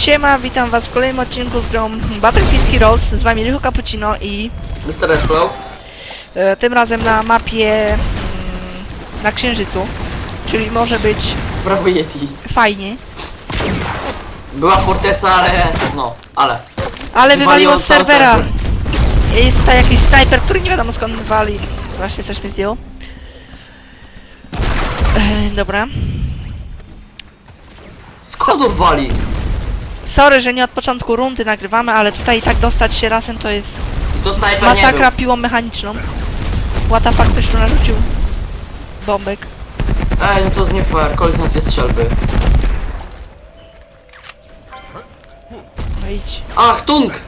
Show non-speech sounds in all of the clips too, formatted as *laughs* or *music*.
Siema, witam was w kolejnym odcinku z grą Battlefield Heroes. Z wami Rychu Cappuccino i Mr. Flow? e, tym razem na mapie mm, na Księżycu. Czyli może być Brawo Yeti. fajnie. Była forteca, ale... no, ale... Ale wywaliło z cały serwera. serwer. Jest tutaj jakiś snajper, który nie wiadomo skąd wywali. Właśnie coś mi zdjął. E, dobra. Skąd on wali? Sorry, że nie od początku rundy nagrywamy, ale tutaj i tak dostać się razem to jest to snajper nie masakra był. piłą mechaniczną. Ktoś tu narzucił bombek. Ej, no to jest nie fair, koleś na dwie strzelby. No idź. Ach, tung!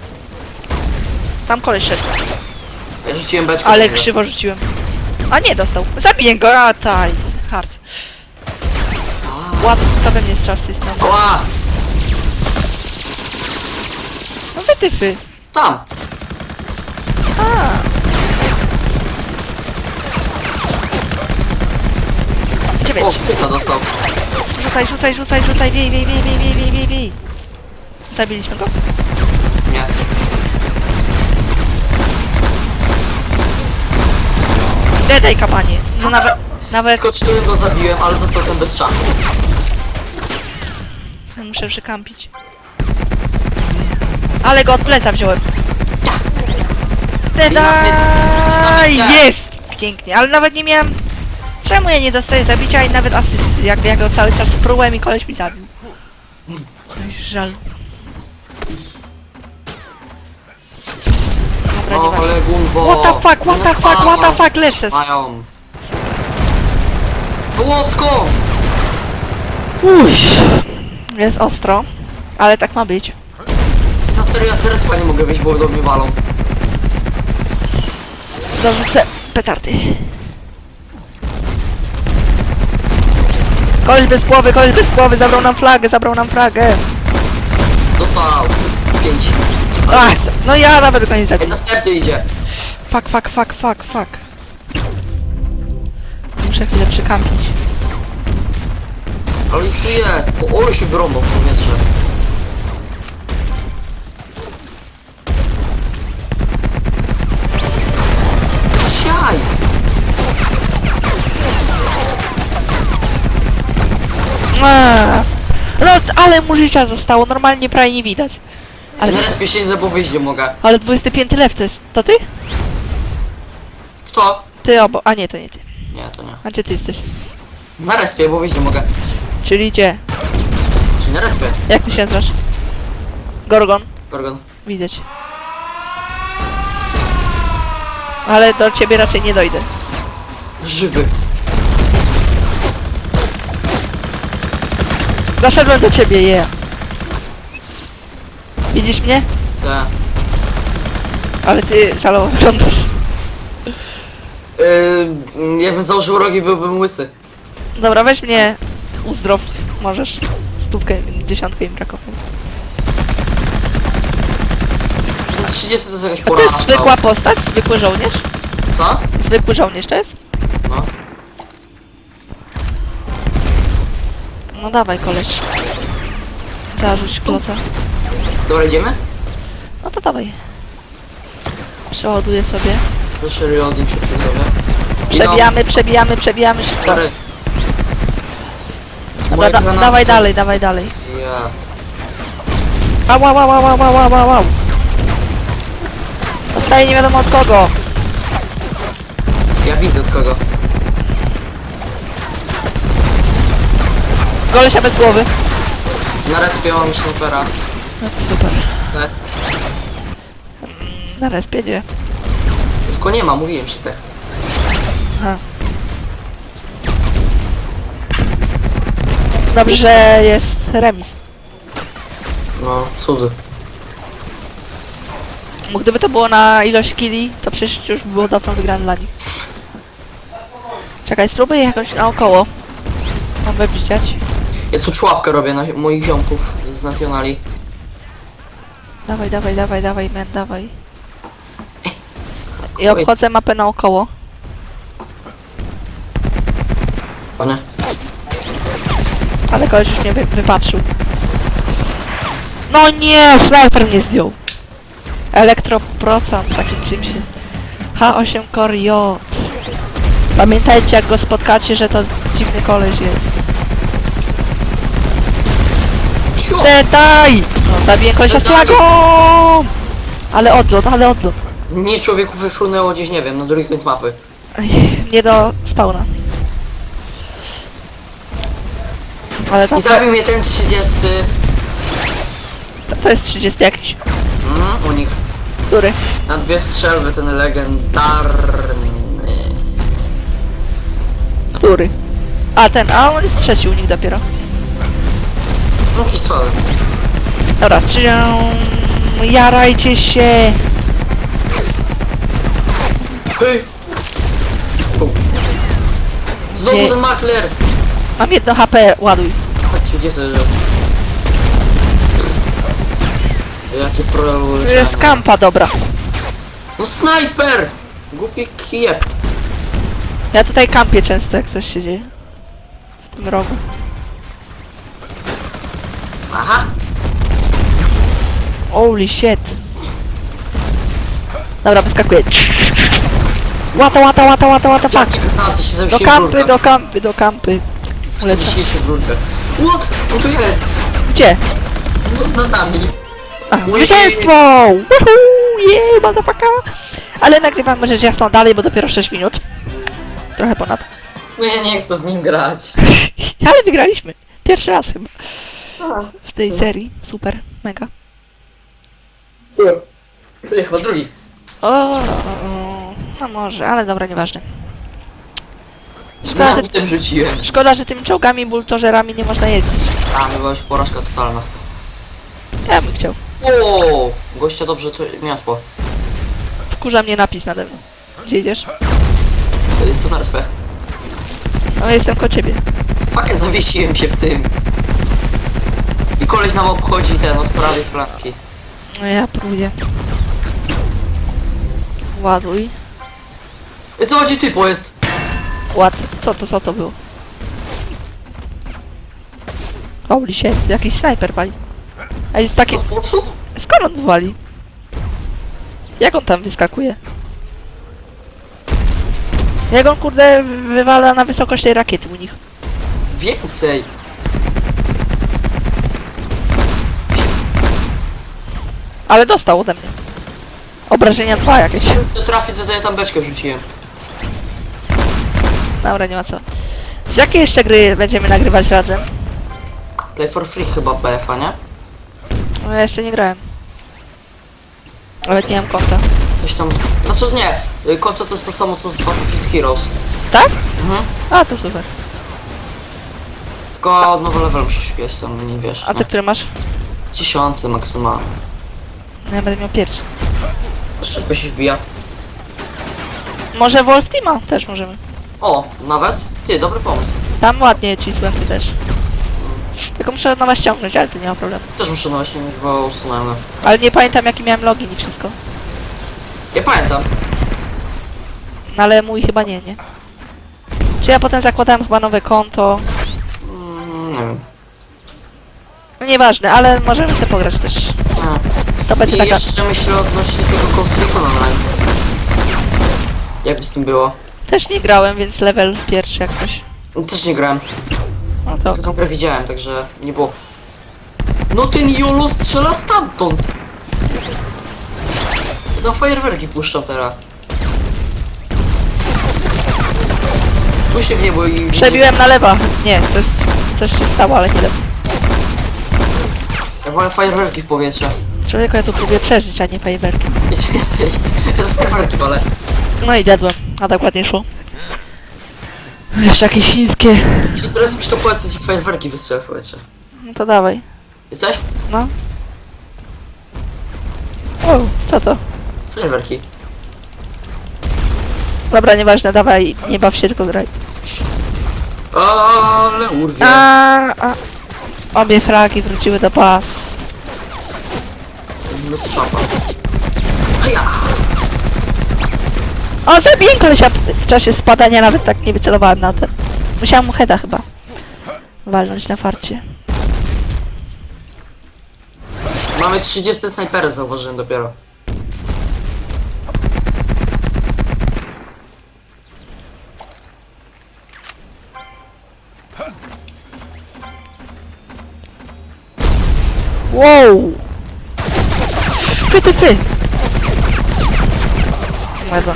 Tam koleś szedł, Ja rzuciłem beczkę. ale do niego. krzywo rzuciłem. A nie, dostał. Zabiję go, a taj. Hard. Łap, to we mnie strzał z tej strony. Ała! Wytyfy. Tam! A. Gdzie O, puta dostał. Rzucaj, rzucaj, rzucaj, rzucaj, wiej, wiej, wiej, wiej, wiej, wiej, wiej, wiej. Zabiliśmy go? Nie. Dedaj kapanie. No nawet, *laughs* nawet Skoczyłem go, zabiłem, ale został ten bez czachu. muszę przykampić. Ale go od pleca wziąłem. Dynamit. Jest! Pięknie, ale nawet nie miałem... Czemu ja nie dostaję zabicia i nawet asysty? Jakby ja go cały czas prułem i koleś mi zabił. Żal. Dobra, No, nie ma. ale. What the fuck, what the fuck, what the fuck, lecę. Mają. Połocko! Uś. Jest ostro, ale tak ma być. Na serio, ja z respa nie mogę wyjść, bo do mnie walą. Dorzucę petardy. Koleś bez głowy, koleś bez głowy, zabrał nam flagę, zabrał nam flagę. Dostał. Pięć. Ach, no ja nawet go nie Ej, zabiję. następny idzie. Fuck, fuck, fuck, fuck, fuck. Muszę chwilę przykampić. Ale ich tu jest. O, ole się wyrąbał w Eee. No, ale mu życia zostało, normalnie prawie nie widać. Ale Ale, na respie siedzę, bo wyjść nie mogę. ale 25 lew to jest, to ty? Kto? Ty obo, a nie, to nie ty. Nie, to nie. A gdzie ty jesteś? Na respie, bo wyjść nie mogę. Czyli gdzie? Czy na respie? Jak ty się nazywasz? Gorgon. Gorgon. Widać. Ale do ciebie raczej nie dojdę. Żywy. Doszedłem do ciebie, je. Widzisz mnie? Te. Ale ty szalowo wyglądasz. Yy, jakbym założył rogi, byłbym łysy. Dobra, weź mnie uzdrow. Możesz. Stówkę, dziesiątkę im brakowało. Ten 30 to jest jakaś A to pora. jest zwykła postać? Zwykły żołnierz? Co? Zwykły żołnierz to jest? No dawaj koleś. Zarzuć kloca. Dobra, idziemy? No to dawaj. Przeładuję sobie. To reloading szybko zrobię? Przebijamy, przebijamy, przebijamy szybko. Stary. Dobra, da, dawaj dalej, dawaj dalej. Ja. Au, au, au, au, au, au, au, au, au. Dostaję nie wiadomo od kogo. Ja widzę od kogo. Golesia bez głowy. Na respie mam snajpera. No to super. Snajp. Na respie gdzie? Już go nie ma, mówiłem ci tak. Aha. Dobrze, że jest remis. No, cud. Bo gdyby to było na ilość killi, to przecież już by było dawno wygrane dla nich. Czekaj, spróbuję jakoś naokoło. Mam wybliżać. Ja tu człapkę robię na moich ziomków z Nationali. Dawaj, dawaj, dawaj, dawaj, men, dawaj. I obchodzę mapę naokoło. Panie. Ale koleś już mnie wy wypatrzył. No nie, snajper mnie zdjął. Elektroprocent, takim czymś jest. H8 Core J. Pamiętajcie jak go spotkacie, że to dziwny koleś jest. No, zabiję kolesia z flagą! Ale odlot, ale odlot. Nie człowieku wyfrunęło gdzieś, nie wiem, na drugi koniec mapy. Ej, Nie do spawna. Ale tam I zabił mnie ten 30. to, jest 30 jakiś. Mhm, unik. Który? Na dwie strzelby ten legendarny. Który? A ten, a on jest trzeci u nich dopiero. No słaby. Dobra, czy jarajcie się. Hej! Znowu Nie. ten makler! Mam jedno HP, ładuj. Chodźcie, gdzie to jest? Jakie pro Tu jest kampa, dobra. No snajper! Głupi kiep. Ja tutaj kampię często, jak coś się dzieje. W tym rogu. Aha! Holy shit. Dobra, wyskakuję. Łata, łata, łata, łata, łata, fuck. Się Do w kampy, rurkach. do kampy, do kampy. Ulecę. Się w rurkach. What? On tu jest! Gdzie? No, nad nami. A, zwycięstwo! Woohoo! Yeah, motherfucker! Ale nagrywamy rzecz jasną dalej, bo dopiero 6 minut. Trochę ponad. No ja nie chcę z nim grać. *laughs* Ale wygraliśmy. Pierwszy raz chyba. W tej serii. Super. Mega. Nie, chyba drugi. O, no może, ale dobra, nieważne. Szkoda, że, tym rzuciłem. szkoda, że tymi czołgami, bultożerami nie można jeździć. A, była już porażka totalna. Ja bym chciał. O, gościa dobrze to miotło. Wkurza mnie napis nade mną. Gdzie idziesz? To jest super SP. No jestem koło ciebie. Fucking zawiesiłem się w tym. I koleś nam obchodzi ten od prawej flanki. No ja próbuję. Ładuj. Chodzi typo jest? Ład. Co to, co to było? Holy shit, jakiś snajper wali. A jest. W popsu? Skąd on wali? Jak on tam wyskakuje? Jak on kurde wywala na wysokość tej rakiety u nich? Więcej. Ale dostał ode mnie. Obrażenia dwa jakieś. To trafi, to ja tam beczkę wrzuciłem. Dobra, nie ma co. Z jakiej jeszcze gry będziemy nagrywać razem? Play for free chyba BF-a, nie? No ja jeszcze nie grałem. Nawet nie mam konta. Coś tam... Znaczy nie, y, konto to jest to samo co z Battlefield Heroes. Tak? Mhm. A, to super. Tylko od nowy level musisz wbić tam, nie wiesz. A ty No. który masz? Dziesiąty maksymalnie. No ja będę miał pierwszy. Szybko się wbija. Może Wolf Teama też możemy. O, nawet? Ty, dobry pomysł. Tam ładnie cisłem ty też. Tylko muszę od nowa ściągnąć, ale to nie ma problemu. Też muszę no właśnie, bo usunąłem go. Ale nie pamiętam jaki miałem login i wszystko. Ja pamiętam. No ale mój chyba nie, nie. Czy ja potem zakładałem chyba nowe konto? Mm, nie wiem. No nieważne, ale możemy sobie pograć też. To będzie I taka... jeszcze myślę odnośnie tego Recon Online. Jakby z tym było? Też nie grałem, więc level pierwszy jak coś. Też nie grałem. No to... Tylko grę widziałem, także nie było. No ten Jolo strzela stamtąd! Ja tam fajerwerki puszczam teraz. Spójrzcie w niebo i... Przebiłem na lewa. Nie, coś, coś się stało, ale nie lewo. Ja wolę fajerwerki w powietrze. Człowieku, ja tu próbuję przeżyć, a nie fajerwerki. Gdzie *laughs* jesteś? Ja to fajerwerki walę. No i dedłem, a tak ładnie szło. Jeszcze jakieś chińskie. Jeśli zaraz mi to powiedz, to ci fajerwerki wystrzelę w powietrze. No to dawaj. Jesteś? No. O, co to? Fajerwerki. Dobra, nieważne, dawaj, nie baw się, tylko graj. Ale urwie. A, a. Obie fragi wróciły do pas. No. Heja! O, zabiję kolesia w czasie spadania, nawet tak nie wycelowałem na ten. Musiałam mu heada chyba. Walnąć na farcie. Mamy 30 snajpery, zauważyłem dopiero. Wow! Fy, ty, fy! Bardzo.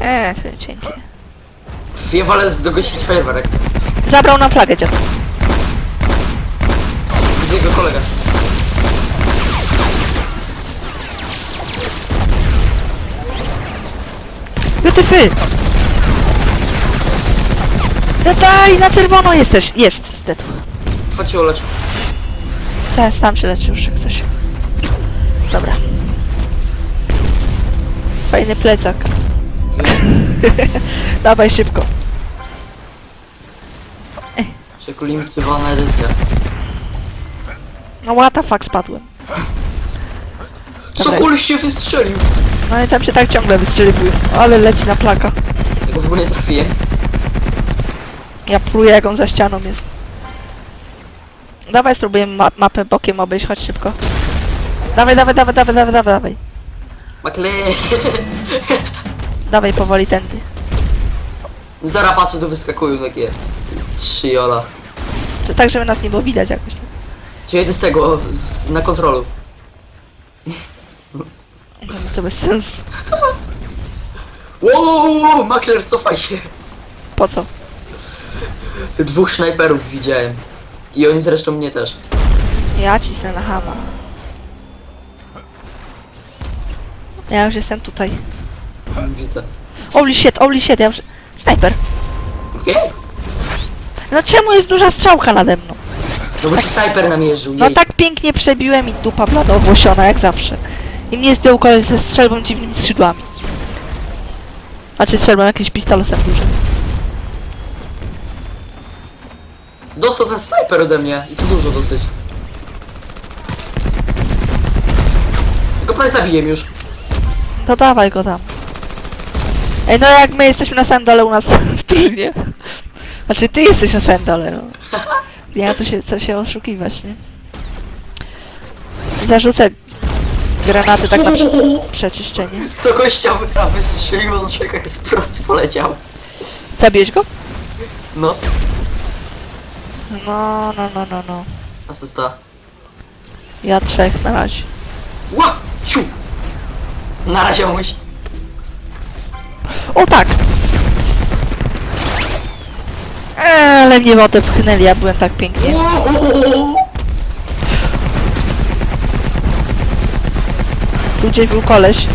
Eee, to cienkie. Ja wolę dogosić fajerwerek. Zabrał nam flagę dziad. Gdzie jego kolega? Fy, ty, fy! No daj, na czerwono jesteś! Jest! Zdedł. Chodź się ulecz. Teraz tam się leczy już jak coś. Dobra. Fajny plecak. *laughs* Dawaj szybko. Czeku limitowana edycja. No what the fuck spadłem. Co Dobra. się wystrzelił? No i tam się tak ciągle wystrzeliwuje. Ale leci na plaka. Tego w ogóle nie trafiłem. Ja pluję jak on za ścianą jest. Dawaj spróbujemy ma mapę bokiem obejść, chodź szybko. Dawaj, dawaj, dawaj, dawaj, dawaj, dawaj, dawaj. Makle. Dawaj powoli tędy. Zarapacy tu wyskakują takie. Trzy jola. To tak, żeby nas nie było widać jakoś. Ja jedę z tego, z, na kontrolu. To bez sensu. Wow, makler, cofaj się. Po co? Dwóch snajperów widziałem. I oni zresztą mnie też. Ja cisnę na hama. Ja już jestem tutaj. Widzę. Holy shit, holy shit, ja już... Snajper. Wie? No czemu jest duża strzałka nade mną? No bo snajper namierzył, No jej. tak pięknie przebiłem i dupa blada jak zawsze. I mnie zdjął koleś ze strzelbą dziwnymi skrzydłami. Znaczy strzelbą jakimś pistoletem dużym. Dostał ten snajper ode mnie. I to dużo dosyć. Ja Go prawie zabiłem już. To dawaj go tam. Ej, no jak my jesteśmy na samym dole u nas w drużynie. Znaczy ty jesteś na samym dole, no. *laughs* Nie ma co się, co się oszukiwać, nie? Zarzucę granaty tak na prze *laughs* przeczyszczenie. Co gościa wygra wystrzeliło do człowieka, jak z prosty poleciał. Zabiłeś go? No. No, no, no, no, no. Asysta. Ja trzech na razie. Ła! Siu! Na razie muś. O tak! Eee, ale mnie w wodę pchnęli, ja byłem tak pięknie. Wow! Tu gdzieś był koleś.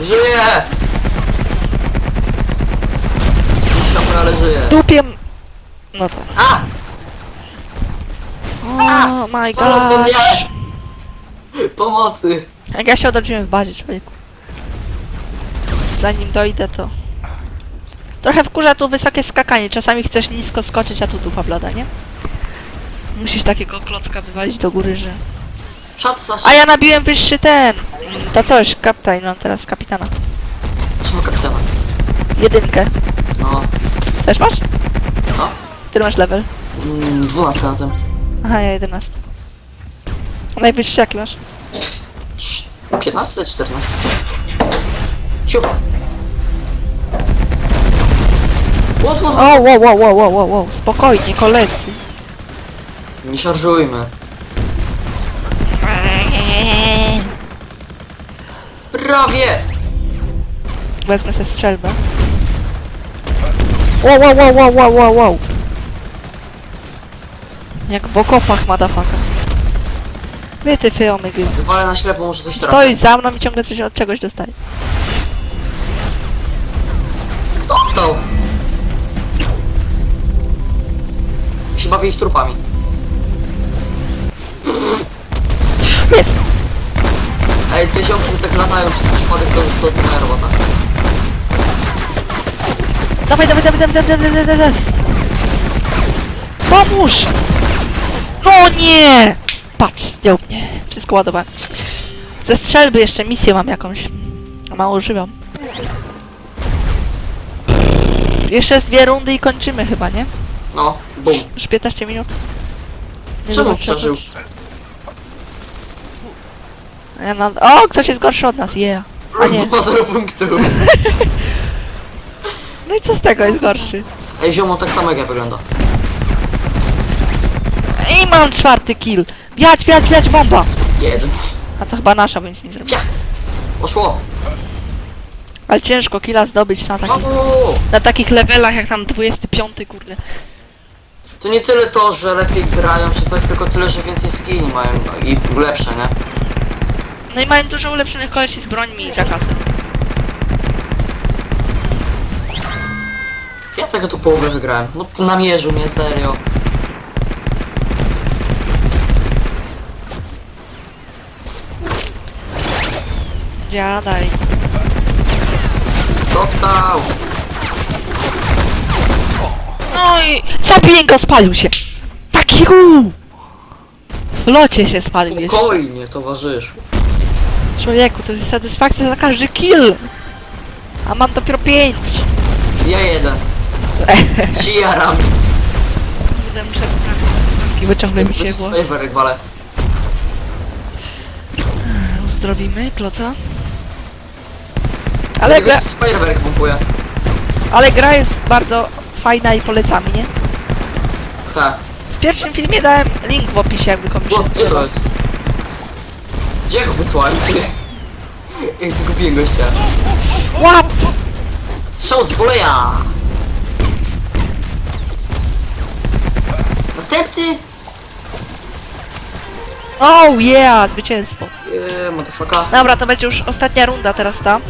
Żyje! Nic ale żyje. Dupiem... No tak. A! Oh my Co do mnie? gosh. Pomocy! Jak ja się odrodziłem w bazie, człowieku. Zanim dojdę, to... Trochę wkurza tu wysokie skakanie. Czasami chcesz nisko skoczyć, a tu dupa blada, nie? Musisz takiego klocka wywalić do góry, że... A ja nabiłem wyższy ten! To coś, kapitan, mam teraz kapitana. Czemu kapitana? Jedynkę. No. Też masz? No. Który masz level? Mm, 12 na tym. Aha, ja 11. A najwyższy jaki masz? Cz- 15, 14. Ciu. What, what? O, wow, wow, wow, wow, wow, wow. Spokojnie, koledzy. Nie szarżujmy. Prawie! Wezmę sobie strzelbę. Wow, wow, wow, wow, wow, wow, wow. Jak w okopach, madafaka. Wy ty fyomygy. Wywalę na ślepo, może coś trafi. Stoisz za mną i ciągle coś od czegoś dostaje. Dostał! Ja się bawię ich trupami. Jest! Ej, te ziomki tak latają przez przypadek, to, to, to moja robota. Dawaj, dawaj, dawaj, dawaj, dawaj, dawaj, dawaj, dawaj. Pomóż! No nie! Patrz, zdjął mnie. Wszystko ładowałem. Ze strzelby jeszcze misję mam jakąś. A Mało używam. Jeszcze z dwie rundy i kończymy chyba, nie? No, bum. Już 15 minut. Nie Czemu zobaczę. przeżył? Ja na... O, ktoś jest gorszy od nas, yeah. A nie. Ma 0 punktów. No i co z tego jest gorszy? Ej, ziomo tak samo jak ja wygląda. I mam czwarty kill. Wiać, wiać, wiać, bomba! Jeden. A to chyba nasza, bo nic nie zrobiła. Poszło. Ale ciężko killa zdobyć na takich, na takich levelach jak tam 25, kurde. To nie tyle to, że lepiej grają czy coś, tylko tyle, że więcej skilli mają no, i lepsze, nie? No i mają dużo ulepszonych kolesi z brońmi i zakazem. Ja tego tu połowę wygrałem. No namierzył mnie, serio. Dziadaj. Dostał! No i zabiję go, spalił się. Ru! W locie się spalił jeszcze. Spokojnie, towarzysz. Człowieku, to jest satysfakcja za każdy kill. A mam dopiero 5. Ja jeden. *laughs* Ci jaram. Kurde, muszę poprawić zasłonki, bo ciągle mi się głos. Favorite, wale. Uzdrowimy kloca. Ale gra, Jakoś z pompuje. ale gra jest bardzo fajna i polecamy, nie? Tak. W pierwszym filmie dałem link w opisie, jakby komuś Bo, się gdzie to jest? Gdzie go wysłali? Ty? Jak zgubiłem gościa. What? Strzał z boleja! Następny! Oh yeah, zwycięstwo. Eee, motherfucker. Dobra, to będzie już ostatnia runda teraz ta.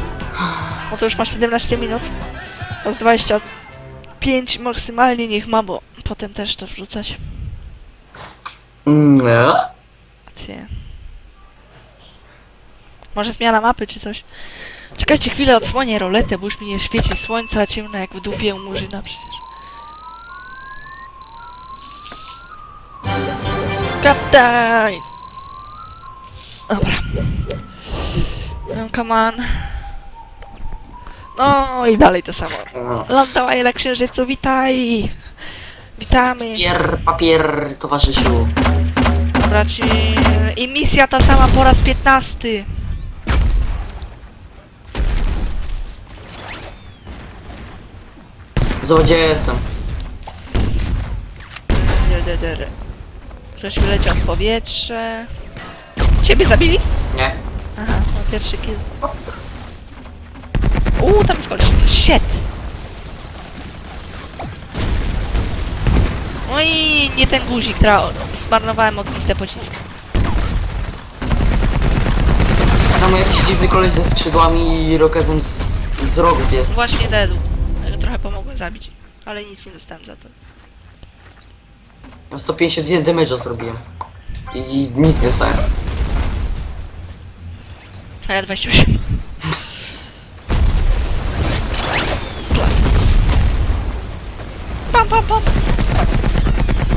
No to już masz 17 minut. To z 25 maksymalnie niech ma, bo potem też to wrzucać. Nie. Rację. Może zmiana mapy czy coś. Czekajcie chwilę, odsłonię roletę, bo już mi nie świeci słońca, ciemno jak w dupie u murzyna przecież. Gadaj! Dobra. No, come on. No i dalej to samo. Lądowaj na księżycu, witaj! Witamy! Papier, papier, towarzyszu. Dobra, ci... I misja ta sama po raz 15. Zobacz, gdzie ja jestem. Dy, dy, dy, dy. Ktoś wyleciał w powietrze. Ciebie zabili? Nie. Aha, no pierwszy kill. Uuu, tam jest koleś. Shit! No i nie ten guzik, tra... zmarnowałem ogniste pociski. Tam jakiś dziwny koleś ze skrzydłami i rokezem z, z rogów jest. Właśnie dedu. Ja Trochę pomogłem zabić, ale nic nie dostałem za to. Ja 151 damage'a zrobiłem. I, I nic nie stałem. A ja 28. Pam, pam, pam.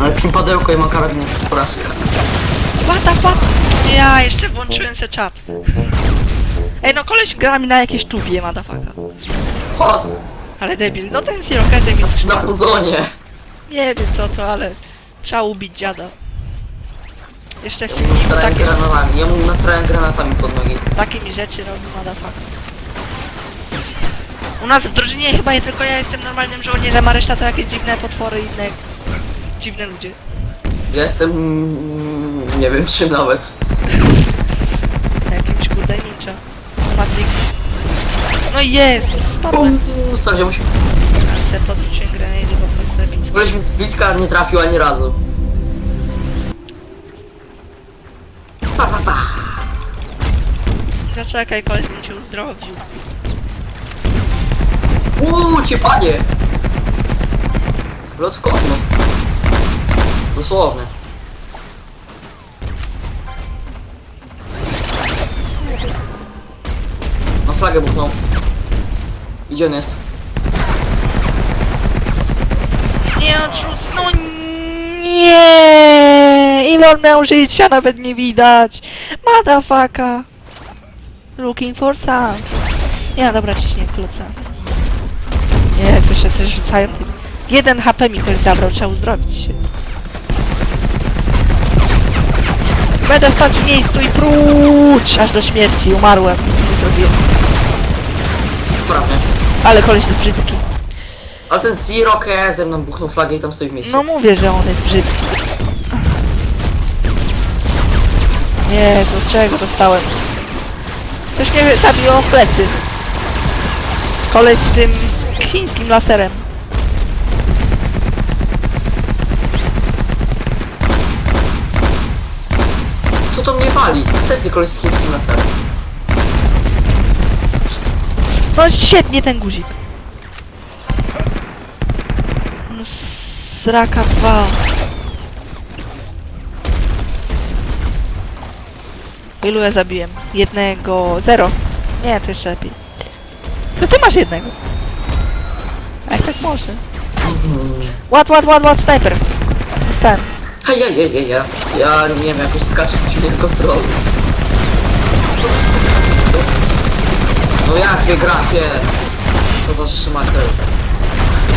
Ale pimpadełko i mam karabinek z porażka. What the fuck? Ja jeszcze włączyłem se czat. Ej, no koleś gra mi na jakieś tubie, madafaka. Chodź! Ale debil, no ten z irokezem i Na puzonie! Nie wiem co to, ale trzeba ubić dziada. Jeszcze w filmiku nastrałem takie, granatami. Ja mu nastrałem granatami pod nogi. takie mi rzeczy robi madafaka. U nas w drużynie chyba nie tylko ja jestem normalnym żołnierzem, a reszta to jakieś dziwne potwory i inne dziwne ludzie. Ja jestem... mm, nie wiem czym nawet. *laughs* Jakimś kurde ninja. Matrix. No Jezus, spadłem. Uuu, sorry, ziomuś. Se podrzuciłem grenady po prostu epicko. Koleś mi z bliska nie trafił ani razu. Pa, pa, pa. Zaczekaj, koleś mi cię uzdrowił. Uuu, cię panie! Lot w kosmos. Dosłownie. Na flagę buchnął. Gdzie on jest? Nie odrzuc... No nie! Ile on miał życia, nawet nie widać. Madafaka. Looking for some. Nie, dobra, ciśnie kluca. Nie, coś się coś rzucają. Jeden HP mi ktoś zabrał, trzeba uzdrowić się. Będę stać w miejscu i pruć aż do śmierci. Umarłem. Nie zrobiłem. Prawie. Ale koleś jest brzydki. Ale ten Zero KS ze mną buchnął flagę i tam stoi w miejscu. No mówię, że on jest brzydki. Nie, to czego dostałem? Coś mnie zabiło w plecy. Koleś z tym chińskim laserem. Co to mnie wali? Następny koleś z chińskim laserem. No świetnie ten guzik. No, Sraka 2. Ilu ja zabiłem? Jednego. Zero. Nie, to jeszcze lepiej. To ty masz jednego. A jak tak może? Ład, ład, ład, ład, snajper. Ten. Hej, ja, ja, ja, ja. Ja nie wiem, jakoś skaczę w nie No jak wy gracie? Towarzyszy Makrel.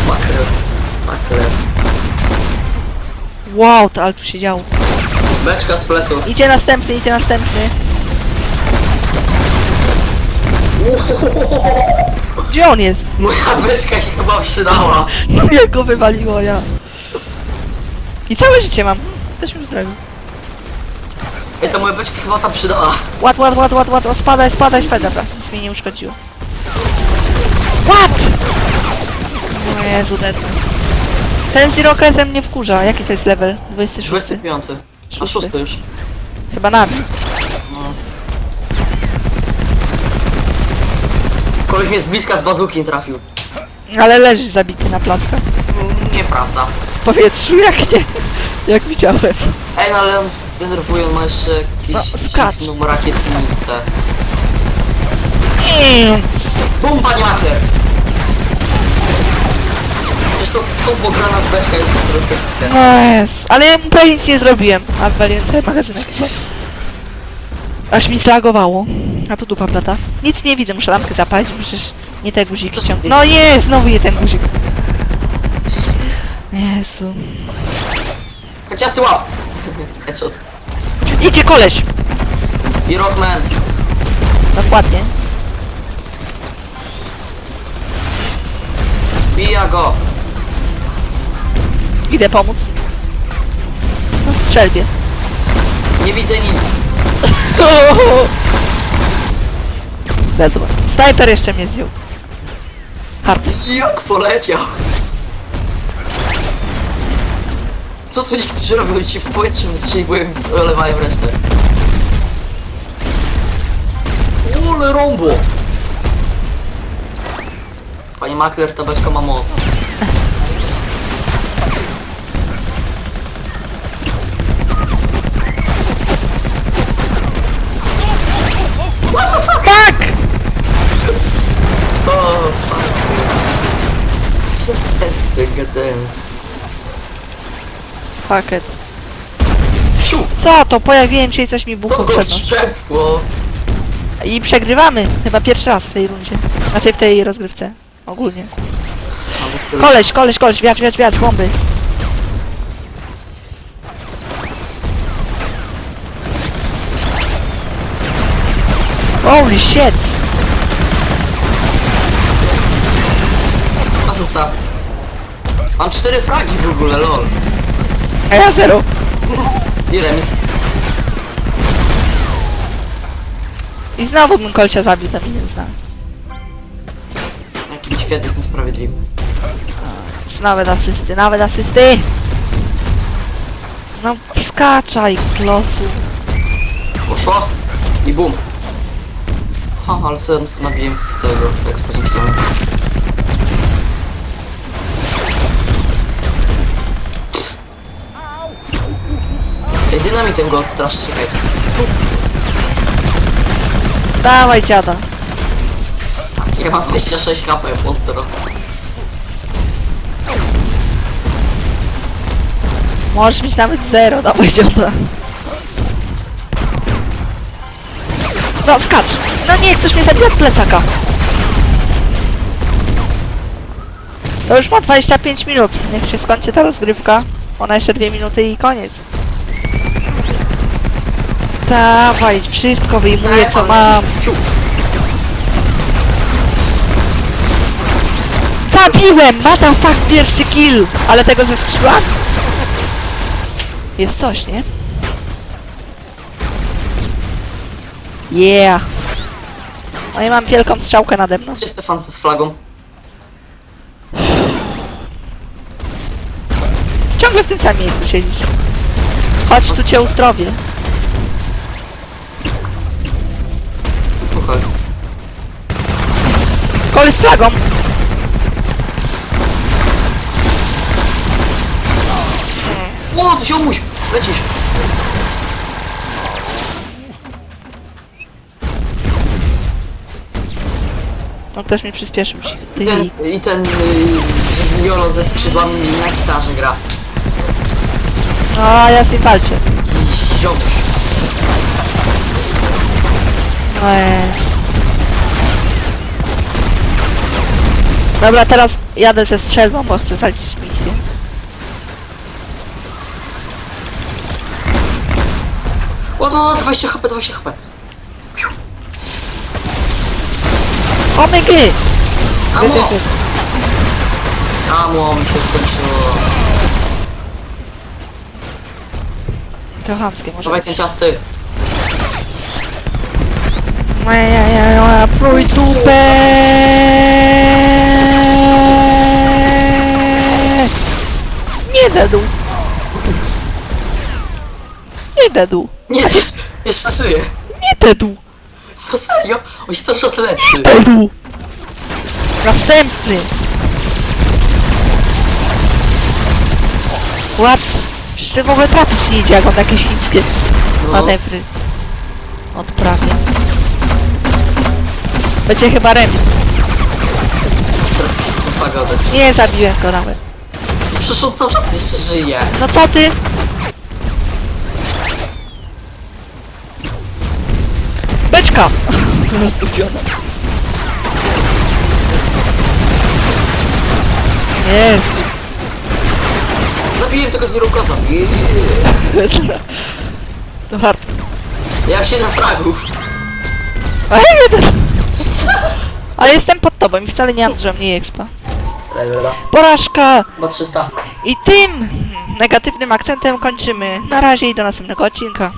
Makrel. Makrel. Wow, to ale tu się działo. Beczka z pleców. Idzie następny, idzie następny. Gdzie on jest? Moja beczka się chyba przydała. *laughs* No jak go wywaliło ja. I całe życie mam. Też mi zdrowił. Ej, to moja beczka chyba tam przydała. Ład, ład, ład, ład, ład, ład, spadaj, spadaj, spadaj, dobra, nic mi nie uszkodziło. Ład! O Jezu, dedny. Ten Zero KSM mnie wkurza. Jaki to jest level? 26? 25. A Szósty. 6 już. Chyba nami. Koleś mnie z bliska z bazuki nie trafił. Ale leżysz zabity na plackach. Mm, Nieprawda. W powietrzu, jak nie? Jak widziałem. Ej, no ale on denerwuje, on ma jeszcze No, jakieś skacz. dziwną rakietnicę. Bum, panie Makler! Przecież to kombo granat beczka jest po prostu. No jest. Ale ja mu prawie nic nie zrobiłem. A wywaliłem cały magazynek. Aż mi zlagowało. A tu dupa plata. Nic nie widzę, muszę lampkę zapalić, bo przecież nie te guziki zje- No nie, znowu nie ten guzik. Jezu. Chociaż ty łap! *laughs* Headshot. Idzie koleś! I Rockman. Dokładnie. Bija go. Idę pomóc. No strzelbie. Nie widzę nic. *laughs* Zedła. Snajper jeszcze mnie zdjął. Hard. Jak poleciał. Co to niektórzy robią? Się w powietrzu wystrzeliwują i zalewają resztę. Ole rombo! Panie Makler, ma moc. Tak! O, fuck. Co to jest ten gadem? Fuck it. Siu! Co to? Pojawiłem się i coś mi Co buchło go przed nos. I przegrywamy. Chyba pierwszy raz w tej rundzie. Znaczy w tej rozgrywce. Ogólnie. Koleś, koleś, koleś, wiatr, wiatr, wiatr, bomby. Holy shit! Asysta. Mam cztery fragi w ogóle, lol. A ja zero. I remis. I znowu bym kolcia zabił, to mi nie zna. Świat jest niesprawiedliwy. Nawet asysty, nawet asysty! No skaczaj, klosu. Poszło. I bum. Ha, ale sen nabiłem w tego ekspo dzięki temu. Ej, dynamitem go odstraszy, czekaj. Dawaj dziada. Ja mam 26 HP, pozdro. Możesz mieć nawet zero, dawaj dziada. No skacz! No nie, ktoś mnie zabił od plecaka. To już ma 25 minut. Niech się skończy ta rozgrywka. Ona jeszcze 2 minuty i koniec. Dawaj, wszystko wyjmuję co mam. Ciu. Zabiłem! Mata fuck pierwszy kill! Ale tego ze. Jest coś, nie? Yeah! No i mam wielką strzałkę nade mną. Gdzie Stefan z flagą? Ciągle w tym samym miejscu siedzisz. Chodź, tu cię uzdrowię. Słuchaj. Koły z flagą! O, ty ziomuś! Lecisz! No ktoś mi przyspieszył się. I ten, Ty. i ten yy, Jolo ze skrzydłami na gitarze gra. A ja z nim walczę. I ziomuś. No jest. Dobra, teraz jadę ze strzelbą, bo chcę zaliczyć misję. O, no, 20 HP, 20 HP. Piu. Omygy! Amo! Amo mi się skończyło. To chamskie może Dawaj ten ciasty. Prój dupę! Nie dedu! Nie dedu! Nie, jeszcze, jeszcze żyje. Nie dedu! To serio? On się cały czas leczy. Dedu! Następny! Łap! Jeszcze w ogóle trafić nie idzie, jak on jakieś chińskie No, manewry odprawia. Będzie chyba remis. teraz pagodę. Nie zabiłem go nawet. Przecież on cały czas jeszcze żyje. No co ty? Rozdupiona. Jezus. Zabiłem tego Zirukowa. Yeah. *laughs* To hardcore. Ja mam 7 fragów. A ja jeden. *laughs* Ale jestem pod tobą i wcale nie mam dużo mniej expa. Dobra. Porażka! Ma 300. I tym negatywnym akcentem kończymy. Na razie i do następnego odcinka.